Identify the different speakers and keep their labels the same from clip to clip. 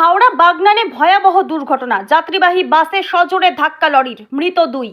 Speaker 1: হাওড়া বাগনানে ভয়াবহ দুর্ঘটনা। যাত্রীবাহী বাসে সজোরে ধাক্কা লরির মৃত দুই।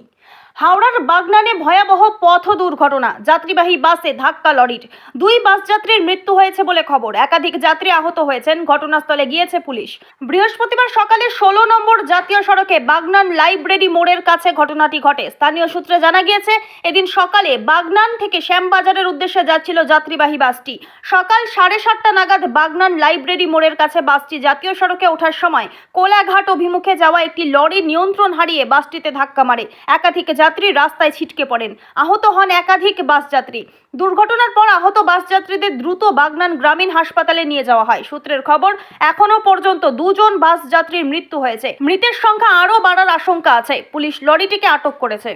Speaker 1: হাওড়ার বাগনানে ভয়াবহ পথ দুর্ঘটনা। যাত্রীবাহী বাসে ধাক্কা লরির। দুই বাস যাত্রীর মৃত্যু হয়েছে বলে খবর। একাধিক যাত্রী আহত হয়েছেন, ঘটনাস্থলে গিয়েছে পুলিশ। বৃহস্পতিবার সকালে ষোলো নম্বর জাতীয় সড়কে বাগনান লাইব্রেরি মোড়ের কাছে ঘটনাটি ঘটে। স্থানীয় সূত্রে জানা গিয়েছে, এদিন সকালে বাগনান থেকে শ্যামবাজারের উদ্দেশ্যে যাচ্ছিল যাত্রীবাহী বাসটি। সকাল সাড়ে সাতটা নাগাদ বাগনান লাইব্রেরি মোড়ের কাছে বাসটি জাতীয় সড়কে ওঠার সময় কোলাঘাট অভিমুখে যাওয়া একটি লরি নিয়ন্ত্রণ হারিয়ে বাসটিতে ধাক্কা মারে। একাধিক যাত্রী রাস্তায় ছিটকে পড়েন। আহত হন একাধিক বাস যাত্রী। দুর্ঘটনার পর আহত বাস যাত্রীদের দ্রুত বাগনান গ্রামীণ হাসপাতালে নিয়ে যাওয়া হয়। সূত্রের খবর, এখনও পর্যন্ত দুজন বাস যাত্রীর মৃত্যু হয়েছে। মৃতের সংখ্যা আরও বাড়ার আশঙ্কা আছে। পুলিশ লরিটিকে আটক করেছে।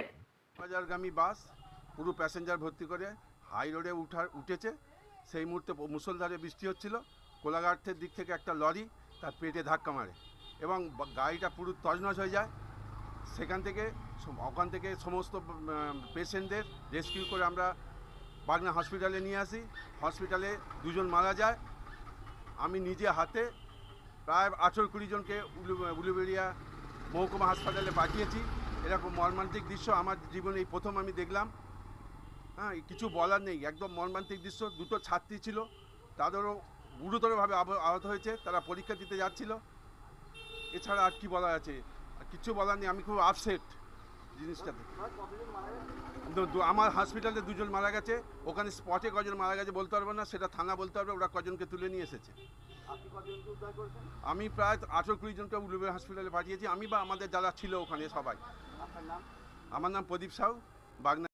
Speaker 2: বাস পুরো প্যাসেঞ্জার ভর্তি করে হাই রোডে উঠার, উঠেছে। সেই মুহূর্তে মুসলধারে বৃষ্টি হচ্ছিল। কোলাঘাটের দিক থেকে একটা লরি তার পেটে ধাক্কা মারে এবং গাড়িটা পুরো তজনজ হয়ে যায়। সেখান থেকে ওখান থেকে সমস্ত পেশেন্টদের রেস্কিউ করে আমরা বাগনা হসপিটালে নিয়ে আসি। হসপিটালে দুজন মারা যায়। আমি নিজে হাতে প্রায় আঠেরো কুড়ি জনকে উলু, উলুবেড়িয়া মহকুমা হাসপাতালে পাঠিয়েছি। এরকম মর্মান্তিক দৃশ্য আমার জীবনে এই প্রথম আমি দেখলাম। হ্যাঁ কিছু বলার নেই। একদম মর্মান্তিক দৃশ্য। দুটো ছাত্রী ছিল। তাদেরও গুরুতরভাবে আহত হয়েছে। তারা পরীক্ষা দিতে যাচ্ছিল। এছাড়া আর কি বলা আছে? কিছু বলার নেই আমি খুব আপসেট জিনিসটাতে। আমার হসপিটালে দুজন মারা গেছে ওখানে স্পটে কজন মারা গেছে বলতে পারব না সেটা থানা বলতে পারবে ওরা কজনকে তুলে নিয়ে এসেছে। আমি প্রায় আঠেরো কুড়ি জনকে উলুবের হসপিটালে পাঠিয়েছি আমি বা আমাদের যারা ছিল ওখানে সবাই। আমার নাম প্রদীপ সাউ বাগনা